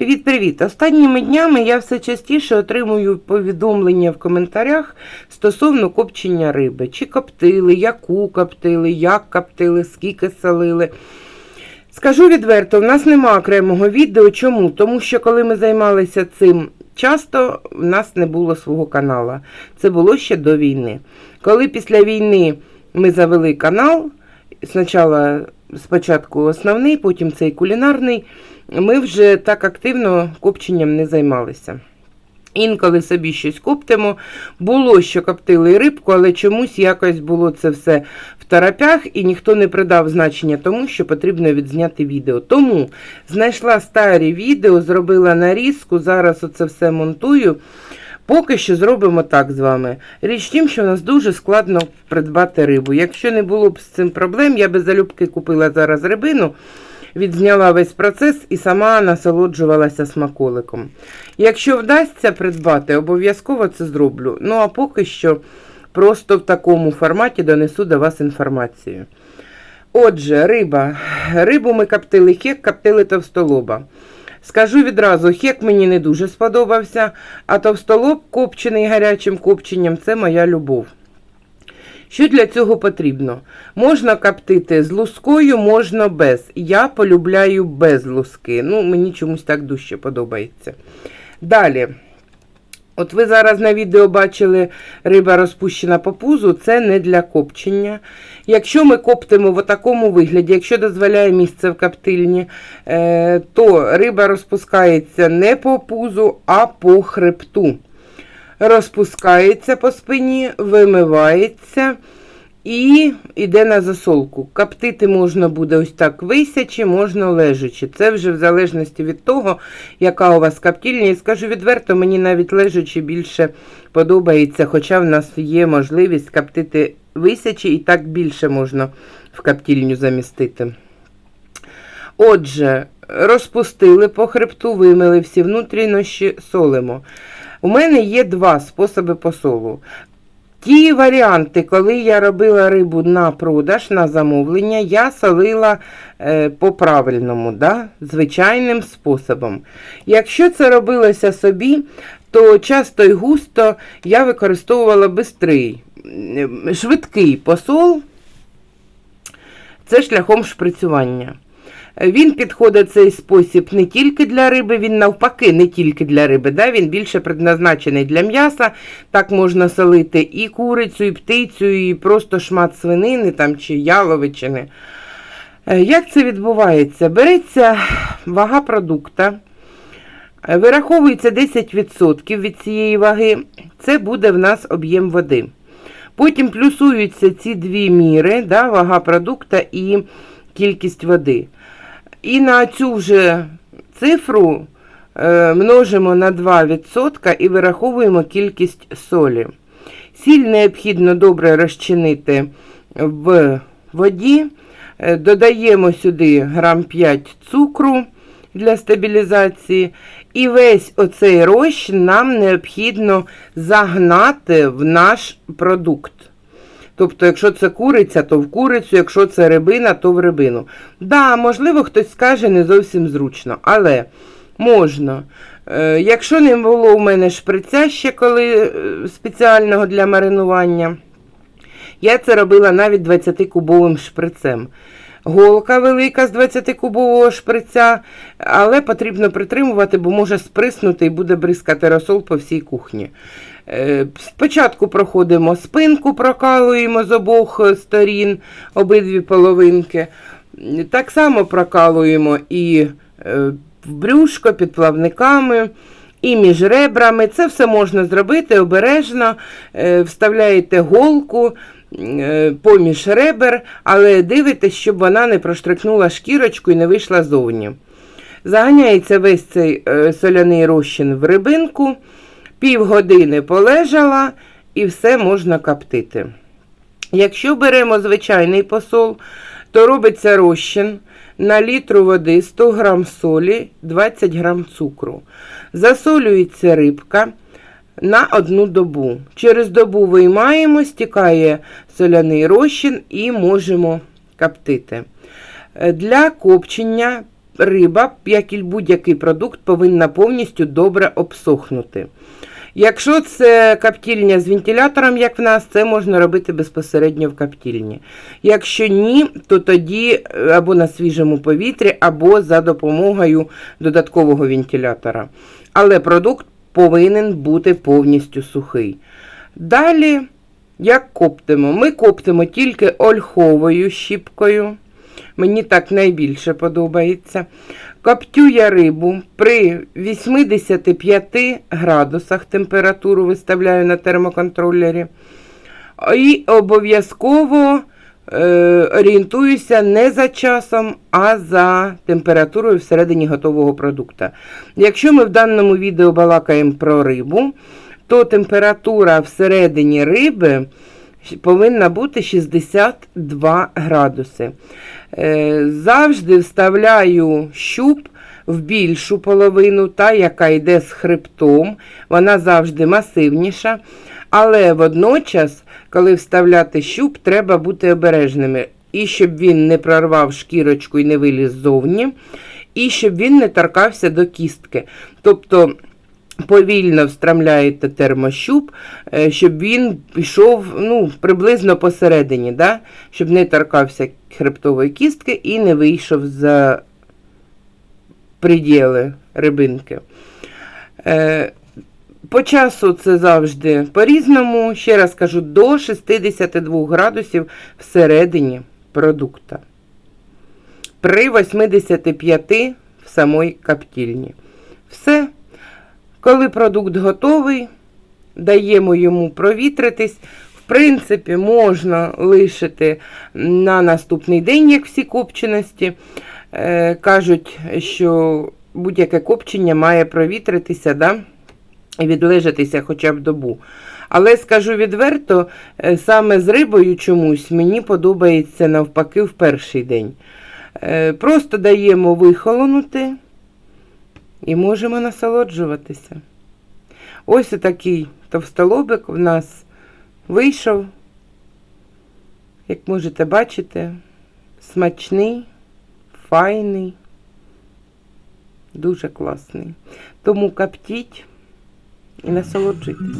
Привіт-привіт! Останніми днями я все частіше отримую повідомлення в коментарях стосовно копчення риби. Чи коптили, яку коптили, як коптили, скільки солили. Скажу відверто, в нас нема окремого відео. Чому? Тому що коли ми займалися цим часто, в нас не було свого канала. Це було ще до війни. Коли після війни ми завели канал, спочатку, спочатку основний, потім цей кулінарний, ми вже так активно копченням не займалися. Інколи собі щось коптимо. Було, що коптили рибку, але чомусь якось було це все в торопях, і ніхто не придав значення тому, що потрібно відзняти відео. Тому знайшла старі відео, зробила нарізку, зараз оце все монтую. Поки що зробимо так з вами. Річ в тім, що в нас дуже складно придбати рибу. Якщо не було б з цим проблем, я би залюбки купила зараз рибину відзняла весь процес і сама насолоджувалася смаколиком. Якщо вдасться придбати, обов'язково це зроблю. Ну а поки що просто в такому форматі донесу до вас інформацію. Отже, риба. Рибу ми коптили хек, коптили товстолоба. Скажу відразу, хек мені не дуже сподобався, а товстолоб, копчений гарячим копченням це моя любов. Що для цього потрібно? Можна коптити з лускою, можна без. Я полюбляю без луски. Ну, мені чомусь так дужче подобається. Далі. От ви зараз на відео бачили риба розпущена по пузу, це не для копчення. Якщо ми коптимо в такому вигляді, якщо дозволяє місце в коптильні, е, то риба розпускається не по пузу, а по хребту розпускається по спині, вимивається і йде на засолку. Каптити можна буде ось так висячи, можна лежачи. Це вже в залежності від того, яка у вас каптільня. І скажу відверто, мені навіть лежачи більше подобається, хоча в нас є можливість каптити висячи, і так більше можна в каптільню замістити. Отже, розпустили по хребту, вимили всі внутрішні, солимо. У мене є два способи посолу. Ті варіанти, коли я робила рибу на продаж, на замовлення, я солила е, по-правильному, да? звичайним способом. Якщо це робилося собі, то часто і густо я використовувала бистрий, швидкий посол, це шляхом шприцювання. Він підходить цей спосіб не тільки для риби, він навпаки, не тільки для риби. Да? Він більше предназначений для м'яса. Так можна солити і курицю, і птицю, і просто шмат свинини там, чи яловичини. Е, як це відбувається? Береться вага продукта, е, вираховується 10% від цієї ваги, це буде в нас об'єм води. Потім плюсуються ці дві міри, да, вага продукта і кількість води. І на цю вже цифру е, множимо на 2% і вираховуємо кількість солі. Сіль необхідно добре розчинити в воді. Е, додаємо сюди грам 5 цукру для стабілізації. І весь оцей розчин нам необхідно загнати в наш продукт. Тобто, якщо це куриця, то в курицю, якщо це рибина, то в рибину. Да, можливо, хтось скаже не зовсім зручно, але можна. Е, якщо не було в мене шприця ще коли е, спеціального для маринування, я це робила навіть 20-кубовим шприцем. Голка велика з 20-кубового шприця, але потрібно притримувати, бо може сприснути і буде бризкати розсол по всій кухні. Е, спочатку проходимо спинку, прокалуємо з обох сторін обидві половинки. Так само прокалуємо і е, в брюшко під плавниками, і між ребрами. Це все можна зробити обережно, е, вставляєте голку. Поміж ребер, але дивитесь, щоб вона не проштрикнула шкірочку і не вийшла зовні. Заганяється весь цей соляний розчин в рибинку. Півгодини полежала і все можна коптити. Якщо беремо звичайний посол, то робиться розчин на літру води 100 г солі, 20 г цукру. Засолюється рибка на одну добу. Через добу виймаємо, стікає соляний розчин і можемо коптити. Для копчення риба, як і будь-який продукт, повинна повністю добре обсохнути. Якщо це коптільня з вентилятором, як в нас, це можна робити безпосередньо в коптільні. Якщо ні, то тоді е, або на свіжому повітрі, або за допомогою додаткового вентилятора. Але продукт повинен бути повністю сухий. Далі, як коптимо? Ми коптимо тільки ольховою щіпкою. Мені так найбільше подобається. Коптю я рибу при 85 градусах температуру виставляю на термоконтролері. І обов'язково орієнтуюся не за часом, а за температурою всередині готового продукту. Якщо ми в даному відео балакаємо про рибу, то температура всередині риби повинна бути 62 градуси. Е, Завжди вставляю щуп в більшу половину, та, яка йде з хребтом, вона завжди масивніша. Але водночас, коли вставляти щуп, треба бути обережними. І щоб він не прорвав шкірочку і не виліз ззовні, і щоб він не торкався до кістки. Тобто повільно встромляєте термощуп, е, щоб він пішов ну, приблизно посередині, да? щоб не торкався хребтової кістки і не вийшов за приділи рибинки. Е, По часу це завжди по-різному. Ще раз кажу, до 62 градусів всередині продукта. При 85 в самій коптільні. Все. Коли продукт готовий, даємо йому провітритись. В принципі, можна лишити на наступний день, як всі копченості. Е, кажуть, що будь-яке копчення має провітритися да? Відлежатися хоча б добу. Але скажу відверто, е, саме з рибою чомусь мені подобається навпаки в перший день. Е, Просто даємо вихолонути і можемо насолоджуватися. Ось такий товстолобик в нас вийшов, як можете бачити, смачний, файний, дуже класний. Тому коптіть і насолоджуйтесь.